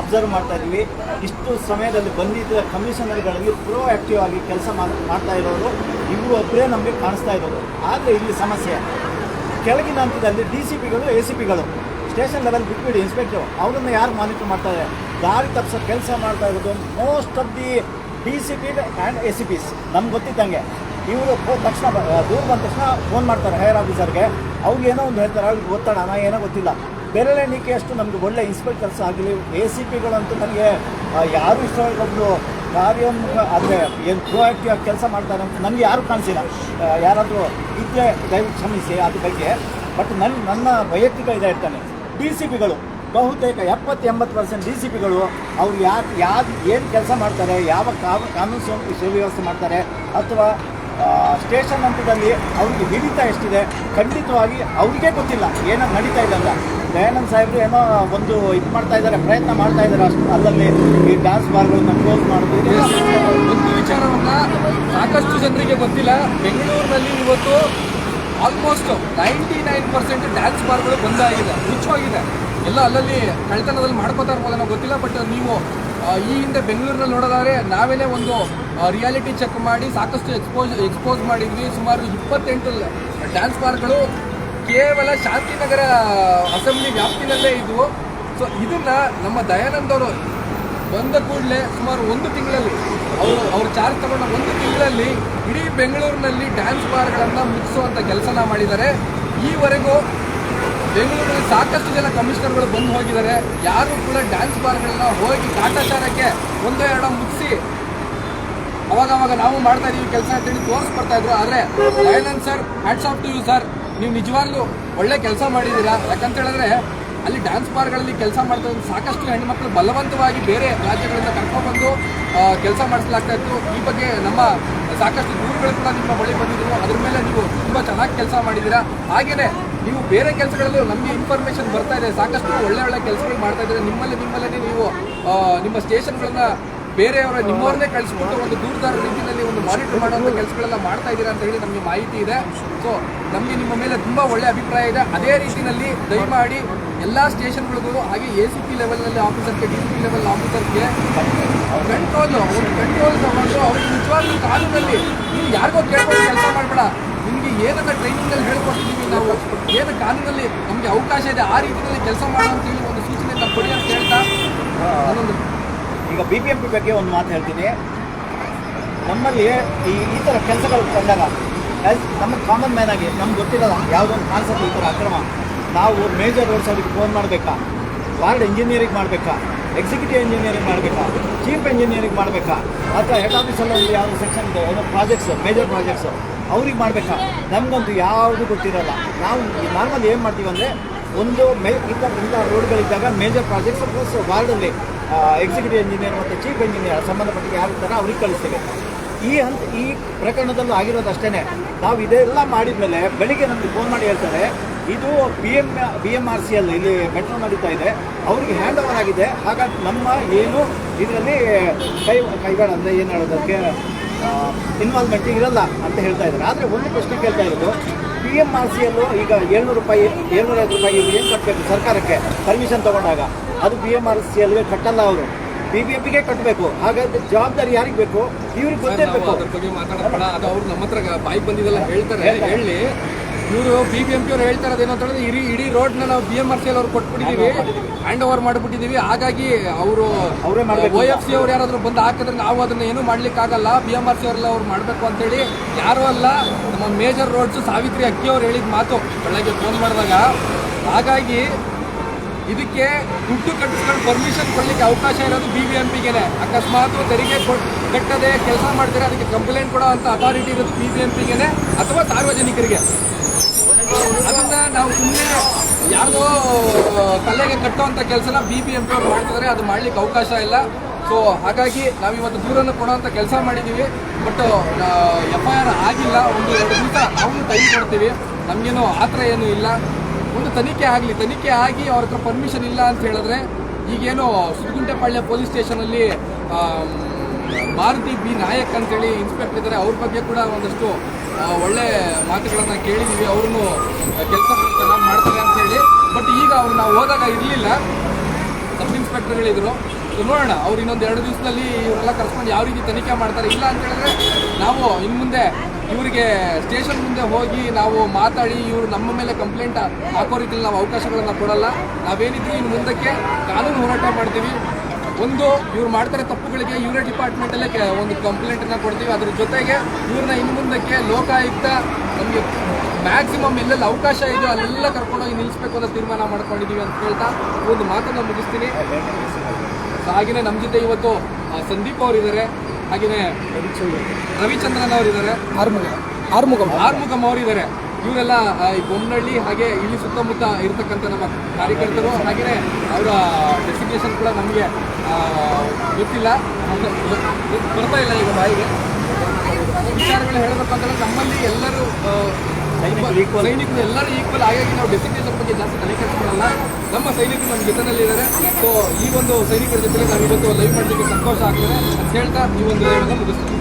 Speaker 2: ಅಬ್ಸರ್ವ್ ಮಾಡ್ತಾ ಇದ್ವಿ. ಇಷ್ಟು ಸಮಯದಲ್ಲಿ ಬಂದಿದ್ದ ಕಮಿಷನರ್ಗಳಲ್ಲಿ ಪ್ರೋ ಆಕ್ಟಿವ್ ಆಗಿ ಕೆಲಸ ಮಾಡ್ತಾ ಇರೋರು, ಇವರು ಒಬ್ಬರೇ ನಮಗೆ ಕಾಣಿಸ್ತಾ ಇರೋರು ಆದರೆ ಇಲ್ಲಿ ಸಮಸ್ಯೆ, ಕೆಳಗಿನ ಹಂತದಲ್ಲಿ ಡಿ ಸಿ ಪಿಗಳು ಎ ಸಿ ಪಿಗಳು ಸ್ಟೇಷನ್ ಲೆವೆಲ್ ಬಿಟ್ಬಿಡಿ ಇನ್ಸ್ಪೆಕ್ಟರ್ ಅವರನ್ನು ಯಾರು ಮಾನಿಟರ್ ಮಾಡ್ತಾರೆ ದಾರಿ ತಪ್ಪಿಸೋ ಕೆಲಸ ಮಾಡ್ತಾ ಇರೋದು most of the D C P and A C Ps ನಮ್ಗೆ ಗೊತ್ತಿದ್ದಂಗೆ. ಇವರು ತಕ್ಷಣ ದೂರು ಬಂದ ತಕ್ಷಣ ಫೋನ್ ಮಾಡ್ತಾರೆ ಹೈಯರ್ ಆಫೀಸರ್ಗೆ. ಅವ್ರಿಗೆ ಏನೋ ಒಂದು ಹೇಳ್ತಾರೆ, ಅವ್ರಿಗೆ ನಾ ಏನೋ ಗೊತ್ತಿಲ್ಲ. ಬೇರೆ ಎಣಿಕೆ ಅಷ್ಟು ನಮಗೆ ಒಳ್ಳೆ ಇನ್ಸ್ಪೆಕ್ಟರ್ಸ್ ಆಗಲಿ ಎ ಸಿ ಪಿಗಳಂತೂ ನನಗೆ ಯಾರು ಯಾರು ಇಷ್ಟೊಂದು ಕಾರ್ಯೋನ್ಮುಖ ಆದರೆ ಏನು ಪ್ರೋಆಕ್ಟಿವ್ ಆಗಿ ಕೆಲಸ ಮಾಡ್ತಾರೆ ಅಂತ ನನಗೆ ಯಾರು ಕಾಣಿಸಿಲ್ಲ. ಯಾರಾದರೂ ಇದ್ದೇ ದಯವಿಟ್ಟು ಕ್ಷಮಿಸಿ ಅದ್ರ ಬಗ್ಗೆ. ಬಟ್ ನನ್ನ ನನ್ನ ವೈಯಕ್ತಿಕ ಇದೆ ಇರ್ತಾನೆ. ಡಿ ಸಿ ಪಿಗಳು ಬಹುತೇಕ ಎಪ್ಪತ್ತು ಎಂಬತ್ತು ಪರ್ಸೆಂಟ್ ಡಿ ಸಿ ಪಿಗಳು ಅವ್ರು ಯಾಕೆ ಯಾವ್ದು ಏನು ಕೆಲಸ ಮಾಡ್ತಾರೆ, ಯಾವ ಕಾನೂ ಕಾನೂನು ಸುವ್ಯವಸ್ಥೆ ಮಾಡ್ತಾರೆ ಅಥವಾ ಸ್ಟೇಷನ್ ಹಂತದಲ್ಲಿ ಅವ್ರಿಗೆ ಹಿಡಿತ ಎಷ್ಟಿದೆ, ಖಂಡಿತವಾಗಿ ಅವ್ರಿಗೆ ಗೊತ್ತಿಲ್ಲ ಏನೋ ನಡೀತಾ ಇದೆ ಅಂತ. ದಯಾನಂದ್ ಸಾಹೇಬ್ರು ಏನೋ ಒಂದು ಇದು ಮಾಡ್ತಾ ಇದ್ದಾರೆ, ಪ್ರಯತ್ನ ಮಾಡ್ತಾ ಇದ್ದಾರೆ ಅಷ್ಟು ಅಲ್ಲಲ್ಲಿ ಈ ಡ್ಯಾನ್ಸ್ ಬಾರ್ಗಳನ್ನು ಕ್ಲೋಸ್ ಮಾಡೋದು.
Speaker 1: ಒಂದು ವಿಚಾರವನ್ನು ಸಾಕಷ್ಟು ಜನರಿಗೆ ಗೊತ್ತಿಲ್ಲ. ಬೆಂಗಳೂರಿನಲ್ಲಿ ಇವತ್ತು almost ninety nine percent dance ಬಾರ್ಗಳು ಬಂದಾಗಿದೆ ಮುಚ್ಚೋಗಿದೆ ಎಲ್ಲ ಅಲ್ಲಲ್ಲಿ ಕಳ್ತನದಲ್ಲಿ ಮಾಡ್ಕೋತಾ ಇರ್ಬೋದು ನನಗೆ ಗೊತ್ತಿಲ್ಲ ಬಟ್ ನೀವು ಈ ಹಿಂದೆ ಬೆಂಗಳೂರಿನಲ್ಲಿ ನೋಡೋದಾದ್ರೆ ನಾವೇನೇ ಒಂದು ರಿಯಾಲಿಟಿ ಚೆಕ್ ಮಾಡಿ ಸಾಕಷ್ಟು ಎಕ್ಸ್ಪೋಸ್ ಎಕ್ಸ್ಪೋಸ್ ಮಾಡಿದ್ವಿ. ಸುಮಾರು ಇಪ್ಪತ್ತೆಂಟು ಡ್ಯಾನ್ಸ್ ಬಾರ್ಗಳು ಕೇವಲ ಶಾಂತಿನಗರ ಅಸೆಂಬ್ಲಿ ವ್ಯಾಪ್ತಿನಲ್ಲೇ ಇದ್ವು. ಸೊ ಇದನ್ನ ನಮ್ಮ ದಯಾನಂದ್ ಅವರು ಬಂದ ಕೂಡಲೇ ಸುಮಾರು ಒಂದು ತಿಂಗಳಲ್ಲಿ, ಅವರು, ಅವ್ರ ಚಾರ್ಜ್ ತಗೊಂಡ ಒಂದು ತಿಂಗಳಲ್ಲಿ ಇಡೀ ಬೆಂಗಳೂರಿನಲ್ಲಿ ಡ್ಯಾನ್ಸ್ ಬಾರ್ಗಳನ್ನು ಮುಗಿಸುವಂಥ ಕೆಲಸನ ಮಾಡಿದ್ದಾರೆ. ಈವರೆಗೂ ಬೆಂಗಳೂರಿನಲ್ಲಿ ಸಾಕಷ್ಟು ಜನ ಕಮಿಷನರ್ಗಳು ಬಂದು ಹೋಗಿದ್ದಾರೆ. ಯಾರು ಕೂಡ ಡ್ಯಾನ್ಸ್ ಬಾರ್ಗಳನ್ನ ಹೋಗಿ ಕಾಟಾಚಾರಕ್ಕೆ ಒಂದೋ ಎರಡೋ ಮುಗಿಸಿ ಅವಾಗ ಅವಾಗ ನಾವು ಮಾಡ್ತಾ ಇದೀವಿ ಕೆಲಸ ಅಂತೇಳಿ ತೋರಿಸ್ಕೊಡ್ತಾ ಇದ್ರು. ಆದರೆ Dayanand sir hats off to you sir ನೀವು ನಿಜವಾಗ್ಲೂ ಒಳ್ಳೆ ಕೆಲಸ ಮಾಡಿದ್ದೀರಾ? ಯಾಕಂತ ಹೇಳಿದ್ರೆ ಅಲ್ಲಿ ಡ್ಯಾನ್ಸ್ ಬಾರ್ಗಳಲ್ಲಿ ಕೆಲಸ ಮಾಡ್ತಾ ಇದ್ದು ಸಾಕಷ್ಟು ಹೆಣ್ಮಕ್ಳು ಬಲವಂತವಾಗಿ ಬೇರೆ ರಾಜ್ಯಗಳಿಂದ ಕರ್ಕೊಂಡ್ಬಂದು ಕೆಲಸ ಮಾಡಿಸಲಾಗ್ತಾ ಇತ್ತು. ಈ ಬಗ್ಗೆ ನಮ್ಮ ಸಾಕಷ್ಟು ದೂರುಗಳು ಕೂಡ ನಿಮ್ಮ ಬಳಿ ಬಂದಿದ್ರು. ಅದ್ರ ಮೇಲೆ ನೀವು ತುಂಬ ಚೆನ್ನಾಗಿ ಕೆಲಸ ಮಾಡಿದ್ದೀರಾ? ಹಾಗೇನೆ ನೀವು ಬೇರೆ ಕೆಲಸಗಳಲ್ಲೂ ನಮಗೆ ಇನ್ಫಾರ್ಮೇಷನ್ ಬರ್ತಾ ಇದೆ. ಸಾಕಷ್ಟು ಒಳ್ಳೆ ಒಳ್ಳೆ ಕೆಲಸಗಳು ಮಾಡ್ತಾ ಇದ್ದಾರೆ. ನಿಮ್ಮಲ್ಲಿ ನಿಮ್ಮಲ್ಲೇ ನೀವು ನಿಮ್ಮ ಸ್ಟೇಷನ್ಗಳನ್ನ ಬೇರೆಯವರ ನಿಮ್ಮವ್ರನ್ನೇ ಕಳಿಸ್ಬಿಟ್ಟು ಒಂದು ದೂರದಾರ ರೀತಿಯಲ್ಲಿ ಒಂದು ಮಾನಿಟರ್ ಮಾಡುವಂಥ ಕೆಲಸಗಳೆಲ್ಲ ಮಾಡ್ತಾ ಇದ್ದೀರಾ ಅಂತ ಹೇಳಿ ನಮಗೆ ಮಾಹಿತಿ ಇದೆ. ಸೊ ನಮಗೆ ನಿಮ್ಮ ಮೇಲೆ ತುಂಬ ಒಳ್ಳೆ ಅಭಿಪ್ರಾಯ ಇದೆ. ಅದೇ ರೀತಿಯಲ್ಲಿ ದಯಮಾಡಿ ಎಲ್ಲ ಸ್ಟೇಷನ್ಗಳಿಗೂ ಹಾಗೆ ಎ ಸಿ ಪಿ ಲೆವೆಲ್ನಲ್ಲಿ ಆಫೀಸರ್ಗೆ ಡಿ ಸಿ ಪಿ ಲೆವೆಲ್ ಆಫೀಸರ್ಗೆ ಕಂಟ್ರೋಲ್ ಒಂದು ಕಂಟ್ರೋಲ್ ತಗೊಂಡು ಅವ್ರಿಗೆ ನಿಜವಾಗ್ಲೂ ಕಾಲದಲ್ಲಿ ನೀವು ಯಾರಿಗೋ ಕೇಳ್ಕೊಂಡು ಕೆಲಸ ಮಾಡಬೇಡ. ನಿಮಗೆ ಏನನ್ನ ಟ್ರೈನಿಂಗಲ್ಲಿ ಹೇಳ್ಕೊಟ್ಟಿದ್ದೀವಿ ನಾವು? ಏನು ಕಾನೂನಲ್ಲಿ ನಮಗೆ ಅವಕಾಶ ಇದೆ, ಆ ರೀತಿಯಲ್ಲಿ ಕೆಲಸ ಮಾಡೋ ಅಂತೇಳಿ ಒಂದು ಸೂಚನೆಯನ್ನು ಕೊಡಿ ಅಂತ ಹೇಳ್ತಾ
Speaker 2: ಈಗ ಬಿ ಬಿ ಎಂ ಬಗ್ಗೆ ಒಂದು ಮಾತು ಹೇಳ್ತೀನಿ. ನಮ್ಮಲ್ಲಿ ಈ ಈ ಥರ ಕೆಲಸಗಳು ಆಸ್ ನಮಗೆ ಕಾಮನ್ ಮ್ಯಾನ್ ಆಗಿ ನಮ್ಗೆ ಗೊತ್ತಿರಲ್ಲ ಯಾವುದೊಂದು ಕಾನ್ಸೆಪ್ಟ್ ಈ ಥರ ಅಕ್ರಮ. ನಾವು ಮೇಜರ್ ರೋಡ್ಸ್ ಅವ್ರಿಗೆ ಫೋನ್ ಮಾಡಬೇಕಾ? ವಾರ್ಡ್ ಇಂಜಿನಿಯರಿಂಗ್ ಮಾಡಬೇಕಾ? ಎಕ್ಸಿಕ್ಯೂಟಿವ್ ಇಂಜಿನಿಯರಿಂಗ್ ಮಾಡಬೇಕಾ? ಚೀಫ್ ಇಂಜಿನಿಯರಿಂಗ್ ಮಾಡಬೇಕಾ? ಅಥವಾ ಹೆಡ್ ಆಫೀಸಲ್ಲಿ ಯಾವುದೋ ಸೆಕ್ಷನ್ ಏನೋ ಪ್ರಾಜೆಕ್ಟ್ಸ್ ಮೇಜರ್ ಪ್ರಾಜೆಕ್ಟ್ಸು ಅವ್ರಿಗೆ ಮಾಡಬೇಕಾ? ನಮಗಂತೂ ಯಾವುದು ಗೊತ್ತಿರಲ್ಲ. ನಾವು ನಾರ್ಮಲ್ ಏನು ಮಾಡ್ತೀವಿ ಅಂದರೆ, ಒಂದು ಮೇ ಇಂಥ ಇಂಥ ರೋಡ್ಗಳಿದ್ದಾಗ ಮೇಜರ್ ಪ್ರಾಜೆಕ್ಟ್ಸ್ ಪ್ಲಸ್ ವಾರ್ಡಲ್ಲಿ ಎಕ್ಸಿಕ್ಯೂಟಿವ್ ಇಂಜಿನಿಯರ್ ಮತ್ತು ಚೀಫ್ ಇಂಜಿನಿಯರ್ ಸಂಬಂಧಪಟ್ಟಿಗೆ ಯಾರು ಇರ್ತಾರೋ ಅವ್ರಿಗೆ ಕಳಿಸ್ತೇವೆ. ಈ ಹಂತ ಈ ಪ್ರಕರಣದಲ್ಲೂ ಆಗಿರೋದು ಅಷ್ಟೇ ನಾವು ಇದೆಲ್ಲ ಮಾಡಿದ ಮೇಲೆ ಬೆಳಿಗ್ಗೆ ನಮಗೆ ಫೋನ್ ಮಾಡಿ ಹೇಳ್ತಾರೆ, ಇದು B M B M R C ಅಲ್ಲಿ ಇಲ್ಲಿ ಮೆಟ್ರೋ ನಡೀತಾ ಇದೆ. ಅವ್ರಿಗೆ ಹ್ಯಾಂಡ್ ಓವರ್ ಆಗಿದೆ. ಹಾಗಾಗಿ ನಮ್ಮ ಏನು ಇದರಲ್ಲಿ ಕೈ ಕೈಗಾಡ ಅಂದರೆ ಏನು ಹೇಳೋದಕ್ಕೆ ಇನ್ವಾಲ್ವ್ಮೆಂಟ್ ಇರಲ್ಲ ಅಂತ ಹೇಳ್ತಾ ಇದ್ದಾರೆ. ಆದರೆ ಒಂದು ಪ್ರಶ್ನೆ ಕೇಳ್ತಾ ಇರೋದು ಪಿ ಎಂ ಆರ್ ಸಿ ಅಲ್ಲೂ ಈಗ ಏಳ್ನೂರು ರೂಪಾಯಿ ಏಳ್ನೂರೈವತ್ತು ರೂಪಾಯಿ ಏನು ಕಟ್ಟಬೇಕು ಸರ್ಕಾರಕ್ಕೆ ಪರ್ಮಿಷನ್ ತೊಗೊಂಡಾಗ ಅದು ಪಿ ಎಂ ಆರ್ ಸಿ ಅಲ್ಲಿಗೆ ಕಟ್ಟಲ್ಲ ಅವರು. ಬಿ ಬಿ ಎಂ ಪಿಗೆ ಕಟ್ಟಬೇಕು. ಹಾಗಾದ್ರೆ ಜವಾಬ್ದಾರಿ ಯಾರಿಗೆ ಬೇಕು? ಇವ್ರಿಗೆ ಗೊತ್ತಿರಬೇಕು
Speaker 1: ಅದ್ರ ಬಗ್ಗೆ ಮಾತಾಡೋಣ ಅದು ಅವ್ರು ನಮ್ಮ ಹತ್ರ ಬಾಯಿ ಬಂದಿದ್ದೆಲ್ಲ ಹೇಳ್ತಾರೆ. ಹೇಳಿ. ಇವರು ಬಿ ಬಿ ಎಂ ಪಿ ಅವ್ರು ಹೇಳ್ತಾ ಇರೋದು ಏನು ಅಂತ ಹೇಳಿದ್ರೆ ಇಡೀ ಇಡೀ ರೋಡ್ನ ನಾವು ಬಿ ಎಂ ಆರ್ ಸಿ ಅವ್ರು ಕೊಟ್ಬಿಟ್ಟಿದ್ದೀವಿ ಹ್ಯಾಂಡ್ ಓವರ್ ಮಾಡಿಬಿಟ್ಟಿದ್ದೀವಿ ಹಾಗಾಗಿ ಅವರು ಓ ಎಫ್ ಸಿ ಅವ್ರು ಯಾರಾದ್ರೂ ಬಂದು ಹಾಕಿದ್ರೆ ನಾವು ಅದನ್ನ ಏನು ಮಾಡ್ಲಿಕ್ಕೆ ಆಗಲ್ಲ ಬಿ ಎಂ ಆರ್ ಸಿ ಅವರೆಲ್ಲ ಅವ್ರು ಮಾಡಬೇಕು ಅಂತೇಳಿ ಯಾರೂ ಅಲ್ಲ ನಮ್ಮ ಮೇಜರ್ ರೋಡ್ಸ್ ಸಾವಿತ್ರಿ ಅಕ್ಕಿ ಅವ್ರು ಹೇಳಿದ ಮಾತು. ಬೆಳಗ್ಗೆ ಫೋನ್ ಮಾಡಿದಾಗ. ಹಾಗಾಗಿ ಇದಕ್ಕೆ ದುಡ್ಡು ಕಟ್ಟಿಸ್ಕೊಂಡು ಪರ್ಮಿಷನ್ ಕೊಡಲಿಕ್ಕೆ ಅವಕಾಶ ಇರೋದು ಬಿ ಬಿ ಎಂ ಪಿಗೆನೆ ಅಕಸ್ಮಾತ್ ತೆರಿಗೆ ಕೊಟ್- ಕಟ್ಟದೆ ಕೆಲಸ ಮಾಡ್ತಾರೆ, ಅದಕ್ಕೆ ಕಂಪ್ಲೇಂಟ್ ಕೊಡೋ ಅಂತ ಅಥಾರಿಟಿ ಇರೋದು ಬಿ ಬಿ ಎಂ ಪಿಗೆನೆ ಅಥವಾ ಸಾರ್ವಜನಿಕರಿಗೆ. ಅದನ್ನ ನಾವು ಸುಮ್ಮನೆ ಯಾರಿಗೋ ತಲೆಗೆ ಕಟ್ಟುವಂಥ ಕೆಲಸನ ಬಿ ಬಿ ಎಂ ಪಿ ಅವ್ರು ಮಾಡ್ತಿದ್ದಾರೆ ಅದು ಮಾಡ್ಲಿಕ್ಕೆ ಅವಕಾಶ ಇಲ್ಲ. ಸೊ ಹಾಗಾಗಿ ನಾವು ಇವತ್ತು ದೂರನ್ನು ಕೊಡುವಂಥ ಕೆಲಸ ಮಾಡಿದ್ದೀವಿ ಬಟ್ ಎಫ್ ಐ ಆರ್ ಆಗಿಲ್ಲ, ಒಂದು ಎರಡು ದಿವಸ ನಾವು ಟೈಮ್ ಕೊಡ್ತೀವಿ. ನಮಗೇನು ಆ ಥರ ಏನೂ ಇಲ್ಲ. ಒಂದು ತನಿಖೆ ಆಗಲಿ, ತನಿಖೆ ಆಗಿ ಅವ್ರ ಹತ್ರ ಪರ್ಮಿಷನ್ ಇಲ್ಲ ಅಂತ ಹೇಳಿದ್ರೆ ಈಗೇನು ಸುದ್ಗುಂಟೆಪಾಳ್ಯ ಪೊಲೀಸ್ ಸ್ಟೇಷನಲ್ಲಿ ಮಾರುತಿ ಬಿ ನಾಯಕ್ ಅಂತೇಳಿ ಇನ್ಸ್ಪೆಕ್ಟರ್ ಇದ್ದಾರೆ. ಅವ್ರ ಬಗ್ಗೆ ಕೂಡ ಒಂದಷ್ಟು ಒಳ್ಳೆ ಮಾತುಗಳನ್ನು ಕೇಳಿದ್ದೀವಿ ಅವ್ರನ್ನು ಕೆಲಸ ಚೆನ್ನಾಗಿ ಮಾಡ್ತಾರೆ ಅಂತ ಹೇಳಿ. ಬಟ್ ಈಗ ಅವ್ರು ನಾವು ಹೋದಾಗ ಇರಲಿಲ್ಲ. ಸಬ್ ಇನ್ಸ್ಪೆಕ್ಟರ್ ಹೇಳಿದರು. ನೋಡೋಣ. ಅವ್ರು ಇನ್ನೊಂದು ಎರಡು ದಿವಸದಲ್ಲಿ ಇವರೆಲ್ಲ ಕರ್ಸ್ಕೊಂಡು ಯಾವ ರೀತಿ ತನಿಖೆ ಮಾಡ್ತಾರೆ, ಇಲ್ಲ ಅಂತ ಹೇಳಿದ್ರೆ ನಾವು ಇನ್ನು ಮುಂದೆ ಇವರಿಗೆ ಸ್ಟೇಷನ್ ಮುಂದೆ ಹೋಗಿ ನಾವು ಮಾತಾಡಿ ಇವರು ನಮ್ಮ ಮೇಲೆ ಕಂಪ್ಲೇಂಟ್ ಹಾಕೋ ರೀತಿಯಲ್ಲಿ ನಾವು ಅವಕಾಶಗಳನ್ನು ಕೊಡಲ್ಲ. ನಾವೇನಿದ್ರು ಇನ್ನು ಮುಂದಕ್ಕೆ ಕಾನೂನು ಹೋರಾಟ ಮಾಡ್ತೀವಿ. ಒಂದು, ಇವ್ರು ಮಾಡ್ತಾರೆ ತಪ್ಪುಗಳಿಗೆ ಇವರೇ ಡಿಪಾರ್ಟ್ಮೆಂಟಲ್ಲೇ ಒಂದು ಕಂಪ್ಲೇಂಟನ್ನು ಕೊಡ್ತೀವಿ. ಅದ್ರ ಜೊತೆಗೆ ಇವ್ರನ್ನ ಇನ್ನು ಮುಂದಕ್ಕೆ ಲೋಕಾಯುಕ್ತ ನಮಗೆ ಮ್ಯಾಕ್ಸಿಮಮ್ ಎಲ್ಲೆಲ್ಲಿ ಅವಕಾಶ ಇದೆಯೋ ಅಲ್ಲೆಲ್ಲ ಕರ್ಕೊಂಡೋಗಿ ನಿಲ್ಲಿಸ್ಬೇಕು ಅನ್ನೋ ತೀರ್ಮಾನ ಮಾಡ್ಕೊಂಡಿದ್ದೀವಿ ಅಂತ ಹೇಳ್ತಾ ಒಂದು ಮಾತನ್ನು ಮುಗಿಸ್ತೀನಿ. ಹಾಗೆಯೇ ನಮ್ಮ ಜೊತೆ ಇವತ್ತು ಸಂದೀಪ್ ಅವರಿದ್ದಾರೆ. ಹಾಗೆಯೇ ರವಿಚಂದ್ರನ್ ಅವರಿದ್ದಾರೆ. ಆರ್ಮುಗಂ. ಆರ್ಮುಗಂ ಅವರಿದ್ದಾರೆ. ಇವರೆಲ್ಲ ಆ, ಈ ಬೊಮ್ಮನಹಳ್ಳಿ ಹಾಗೆ ಇಲ್ಲಿ ಸುತ್ತಮುತ್ತ ಇರತಕ್ಕಂಥ ನಮ್ಮ ಕಾರ್ಯಕರ್ತರು ಹಾಗೆಯೇ ಅವರ ಡೆಸಿಗ್ನೇಷನ್ ಕೂಡ ನಮಗೆ ಗೊತ್ತಿಲ್ಲ. ಬರ್ತಾ ಇಲ್ಲ ಈಗ ಬಾಯಿಗೆ. ವಿಚಾರಗಳು ಹೇಳಬೇಕಂತಂದ್ರೆ ನಮ್ಮಲ್ಲಿ ಎಲ್ಲರೂ.
Speaker 2: ಸೈನಿಕರು
Speaker 1: ಎಲ್ಲರೂ ಈಕ್ವಲ್ ಹಾಗಾಗಿ ನಾವು ಡೆಸಿಗ್ನೇಷನ್ ಬಗ್ಗೆ ಜಾಸ್ತಿ ತಲೆ ಕೆಡಿಸ್ಕೊಳ್ಳಲ್ಲ ನಮ್ಮ ಸೈನಿಕರು ನಮ್ಮ ಜೊತೆನಲ್ಲಿದ್ದಾರೆ ಸೊ ಈ ಒಂದು ಸೈನಿಕರ ಜೊತೆಗೆ ನಾವು ಇವತ್ತು ಲೈವ್ ಮಾಡಲಿಕ್ಕೆ ಸಂತೋಷ ಆಗ್ತದೆ ಅಂತ ಹೇಳ್ತಾ ಈ ಒಂದು ಲೈವನ್ನು ಮುಗಿಸ್ತೀವಿ